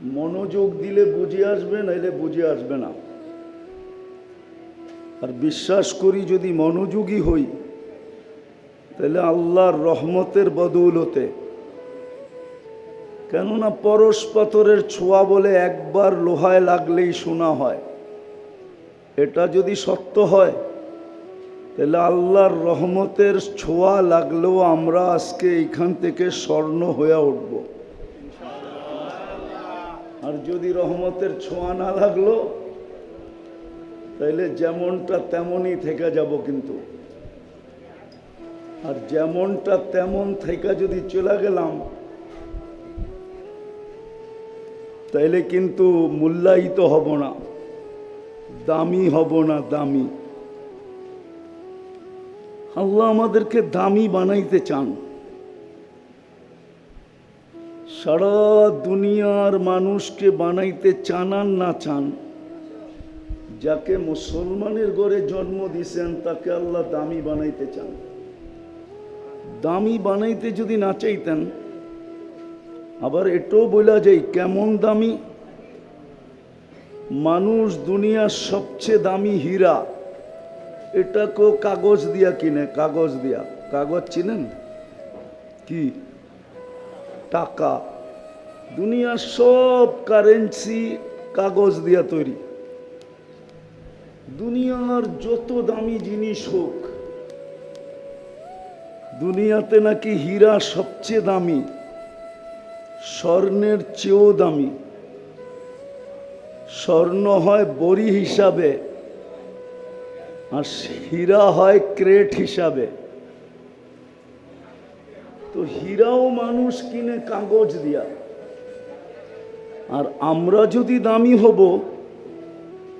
মনোযোগ দিলে বুঝে আসবে, নাইলে বুঝে আসবে না। আর বিশ্বাস করি যদি মনোযোগী হই, তাহলে আল্লাহর রহমতের বদৌলতে। কেননা পরশ পাথরের ছোঁয়া বলে একবার লোহায় লাগলেই শোনা হয়। এটা যদি সত্য হয়, তাহলে আল্লাহর রহমতের ছোঁয়া লাগলেও আমরা আজকে এইখান থেকে স্বর্ণ হয়ে উঠব। আর যদি রহমতের ছোঁয়া না লাগল, তাইলে যেমনটা তেমনই থেকে যাব কিন্তু। আর যেমনটা তেমন থেকে যদি চলে গেলাম, তাইলে কিন্তু মূল্যায়িত হব না, দামি হব না দামি। আল্লাহ আমাদেরকে দামি বানাইতে চান। সারা দুনিয়ার মানুষকে বানাইতে চান আর না চান। যাকে মুসলমানের ঘরে জন্ম দিছেন, তাকে আল্লাহ দামি বানাইতে চান। দামি বানাইতে যদি না চাইতেন, আবার এটাও বলা যায় কেমন দামি? মানুষ দুনিয়ার সবচেয়ে দামি হীরা, এটাকেও কাগজ দিয়া কিনে, কাগজ দিয়া। কাগজ চিনেন? কি? টাকা। দুনিয়ার সব কারেন্সি কাগজ দিয়া তৈরি। দুনিয়ার যত দামি জিনিস হোক, দুনিয়াতে নাকি হীরা সবচেয়ে দামি, স্বর্ণের চেয়েও দামি। স্বর্ণ হয় বড়ি হিসাবে, আর হীরা হয় ক্রেট হিসাবে। তো হীরাও মানুষ কিনে কাগজ দিয়া। আর আমরা যদি দামি হব,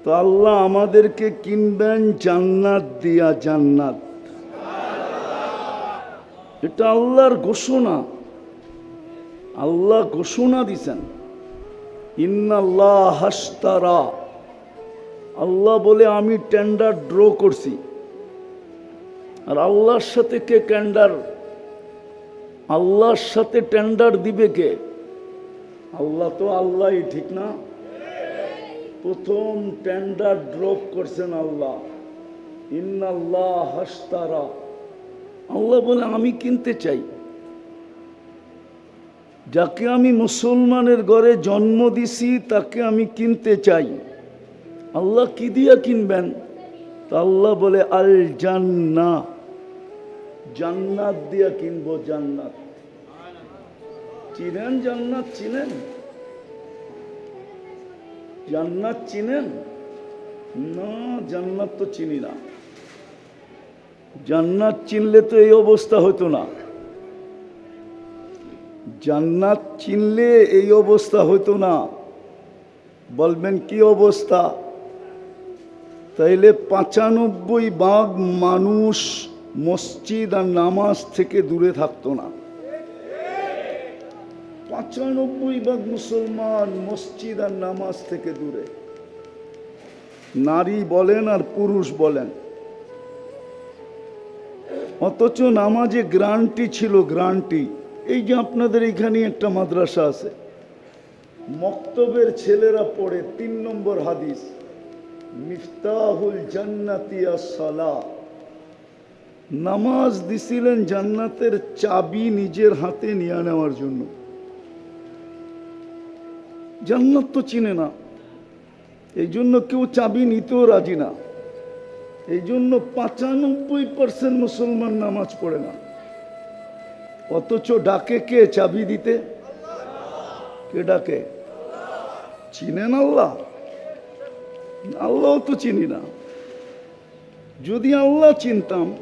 তো আল্লাহ আমাদেরকে কিনবেন জান্নাত দিয়া জান্নাত। এটা আল্লাহর ঘোষণা। আল্লাহ ঘোষণা দিছেন। ইন্নাল্লাহ হাস্তারা। আল্লাহ বলে, আমি টেন্ডার ড্র করছি। আর আল্লাহর সাথে কে টেন্ডার আল্লাহর সাথে টেন্ডার দিবে কে? আল্লাহ তো আল্লাহই ঠিক না? প্রথম টেন্ডার ড্রপ করছেন আল্লাহ। ইন্নাল্লাহ হাস্তারা। আল্লাহ বলে, আমি কিনতে চাই। যাকে আমি মুসলমানের ঘরে জন্ম দিছি, তাকে আমি কিনতে চাই। আল্লাহ কি দিয়া কিনবেন? তা আল্লাহ বলে আল জান্না জান্নাত দিয়া কিনবো জান্নাত। চিনেন, জান্নাত চিনেন। জান্নাত চিনেন? না, জান্নাত তো চিনি না। জান্নাত চিনলে তো এই অবস্থা হতো না। জান্নাত চিনলে এই অবস্থা হতো না। বলবেন, কি অবস্থা? তাইলে পাঁচানব্বই ভাগ মানুষ মসজিদ আর নামাজ থেকে দূরে থাকতো না। পঁচানব্বই ভাগ মুসলমান মসজিদ আর নামাজ থেকে দূরে। নারী বলেন আর পুরুষ বলেন। অথচ নামাজে গ্রান্টি ছিল গ্রান্টি। এই যে আপনাদের এখানে একটা মাদ্রাসা আছে। মক্তবের ছেলেরা পড়ে তিন নম্বর হাদিস, মিফতাহুল জান্নাতিয়া সালা নামাজ দিছিলেন জান্নাতের চাবি নিজের হাতে নিয়ে নেওয়ার জন্য। জান্নাত তো চিনে না। এই জন্য কেউ চাবি নিতেও রাজি না। এই জন্য পাঁচানব্বই পার্সেন্ট মুসলমান নামাজ পড়ে না। অথচ ডাকে কে চাবি দিতে? কে ডাকে? চিনেন আল্লাহ? আল্লাহ তো চিনি না। যদি আল্লাহ চিনতাম,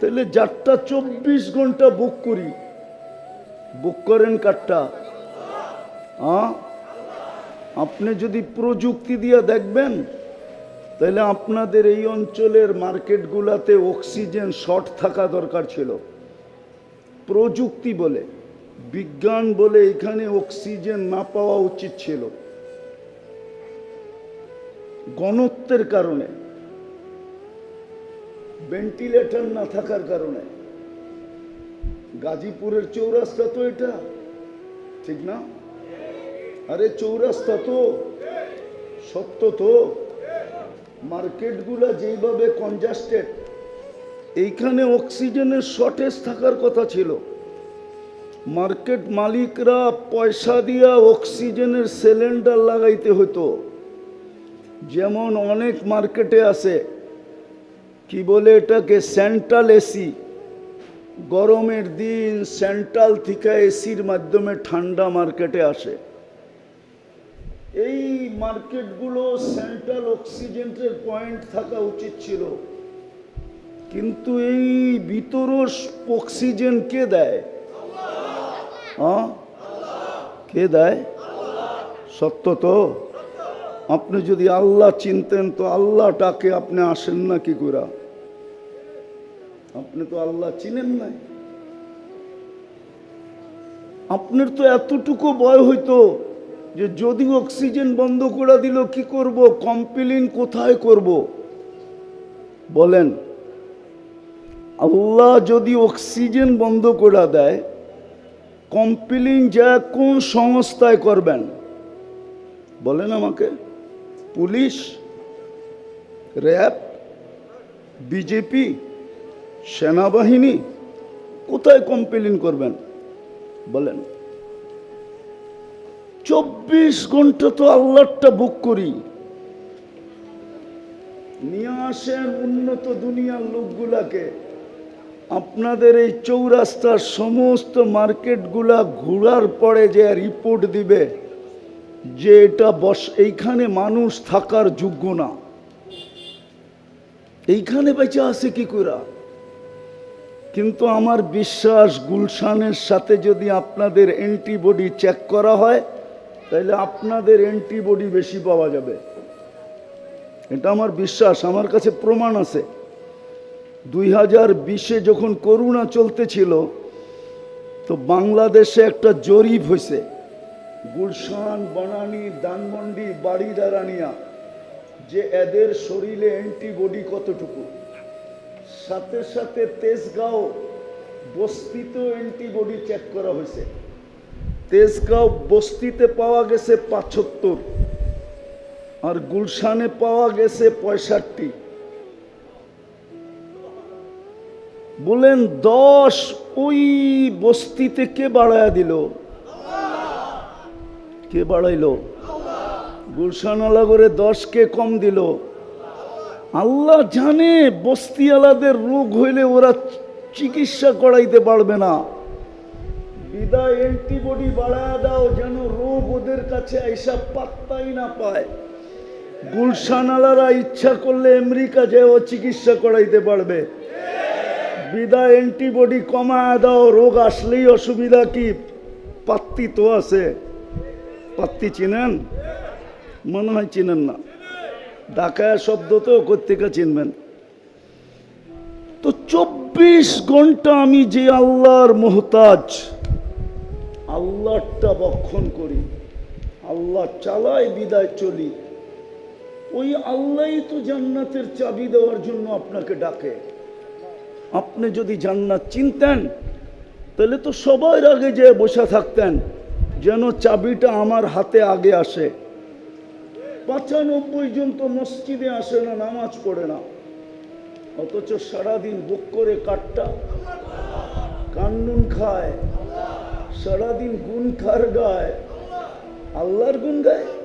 তাহলে যারটা চব্বিশ ঘণ্টা বুক করি। বুক করেন কারটা? হ্যাঁ আপনি যদি প্রযুক্তি দিয়ে দেখবেন, তাহলে আপনাদের এই অঞ্চলের মার্কেটগুলোতে অক্সিজেন শর্ট থাকা দরকার ছিল। প্রযুক্তি বলে, বিজ্ঞান বলে এখানে অক্সিজেন না পাওয়া উচিত ছিল। গণত্বের কারণে, ভেন্টিলেটর না থাকার কারণে। গাজীপুরের চৌরাস্তা তো এটা, ঠিক না? আরে চৌরাস্তা তো সত্য তো। মার্কেটগুলো যেইভাবে কনজাস্টেড এইখানে অক্সিজেনের শর্টেজ থাকার কথা ছিল। মার্কেট মালিকরা পয়সা দিয়া অক্সিজেনের সিলিন্ডার লাগাইতে হতো যেমন অনেক মার্কেটে আছে, কি বলে এটাকে সেন্ট্রাল এসি গরমের দিন সেন্ট্রাল থেকে এসির মাধ্যমে ঠান্ডা মার্কেটে আসে। এই মার্কেটগুলো সেন্ট্রাল অক্সিজেন্টের পয়েন্ট থাকা উচিত ছিল। কিন্তু এই ভিতরস অক্সিজেন কে দেয়? হ্যাঁ কে দেয়? সত্য তো? আপনি যদি আল্লাহ চিনতেন তো আল্লাহটাকে আপনি আসেন না কি করে? আপনি তো আল্লাহ চিনেন নাই আপনার তো এতটুকু ভয় হইতো যে যদি অক্সিজেন বন্ধ করে দিল, কি করব? কমপ্লেন কোথায় করব? বলেন, আল্লাহ যদি অক্সিজেন বন্ধ করে দেয়, কমপ্লেন যা কোন সংস্থায় করবেন? বলেন আমাকে। পুলিশ, র্যাব, বিজেপি, সেনাবাহিনী, কোথায় কমপ্লেন করবেন? বলেন। চব্বিশ ঘণ্টা তো আল্লাহটা বুক করি। নিয়ে আসেন উন্নত দুনিয়ার লোকগুলাকে। আপনাদের এই চৌরাস্তার সমস্ত মার্কেটগুলা ঘোরার পরে যে রিপোর্ট দিবে, যে এটা বস এইখানে মানুষ থাকার যোগ্য না। এইখানে বেঁচে আছে কি করা কিন্তু আমার বিশ্বাস গুলশানের সাথে যদি আপনাদের অ্যান্টিবডি চেক করা হয় তাহলে আপনাদের অ্যান্টিবডি বেশি পাওয়া যাবে। এটা আমার বিশ্বাস, আমার কাছে প্রমাণ আছে। দুই হাজার বিশে যখন করোনা চলতেছিল, তো বাংলাদেশে একটা জরিপ হয়েছে গুলশান, বনানী দানমন্ডি বাড়ি দাঁড়ানিয়া যে এদের শরীরে অ্যান্টিবডি কতটুকু। সাথে সাথে তেজগাঁও বস্তিতেও অ্যান্টিবডি চেক করা হয়েছে তেজগাঁও বস্তিতে পাওয়া গেছে পাঁচাত্তর, আর গুলশানে পাওয়া গেছে পঁয়ষট্টি। বলেন, দশ ওই বস্তিতে কে বাড়ায়া দিল? কে বাড়াইলো? গুলশানওয়ালা করে দশ কে কম দিল। আল্লাহ জানে বস্তিওয়ালাদের রোগ হইলে ওরা চিকিৎসা করাইতে পারবে না। বিদায় অ্যান্টিবডি বাড়ায় দাও যেন রোগ ওদের কাছে এইসব পাত্তাই না পায়। গুলশানালারা ইচ্ছা করলে আমেরিকা যেও চিকিৎসা করাইতে পারবে। বিদায় অ্যান্টিবডি কমায় দাও, রোগ আসলেই অসুবিধা কি? পাত্তি তো আছে। পাত্তি চিনেন? মনে হয় চিনেন না। ডাকায় শব্দ তো কোথেকে চিনবেন? তো চব্বিশ ঘণ্টা আমি যে আল্লাহর মোহতাজ আল্লাহটা বক্ষণ করি। আল্লাহ চালাই বিদায় চলি। ওই আল্লাহই তো জান্নাতের চাবি দেওয়ার জন্য আপনাকে ডাকে। আপনি যদি জান্নাত চিনতেন, তাহলে তো সবার আগে যে বসে থাকতেন, যেন চাবিটা আমার হাতে আগে আসে। পঁচানব্বই জন তো মসজিদে আসে না, নামাজ পড়ে না। অথচ সারাদিন বুক করে কাটটা কান্নুন খায়। সারাদিন গুণ কার গায়? আল্লাহর গুণ গায়?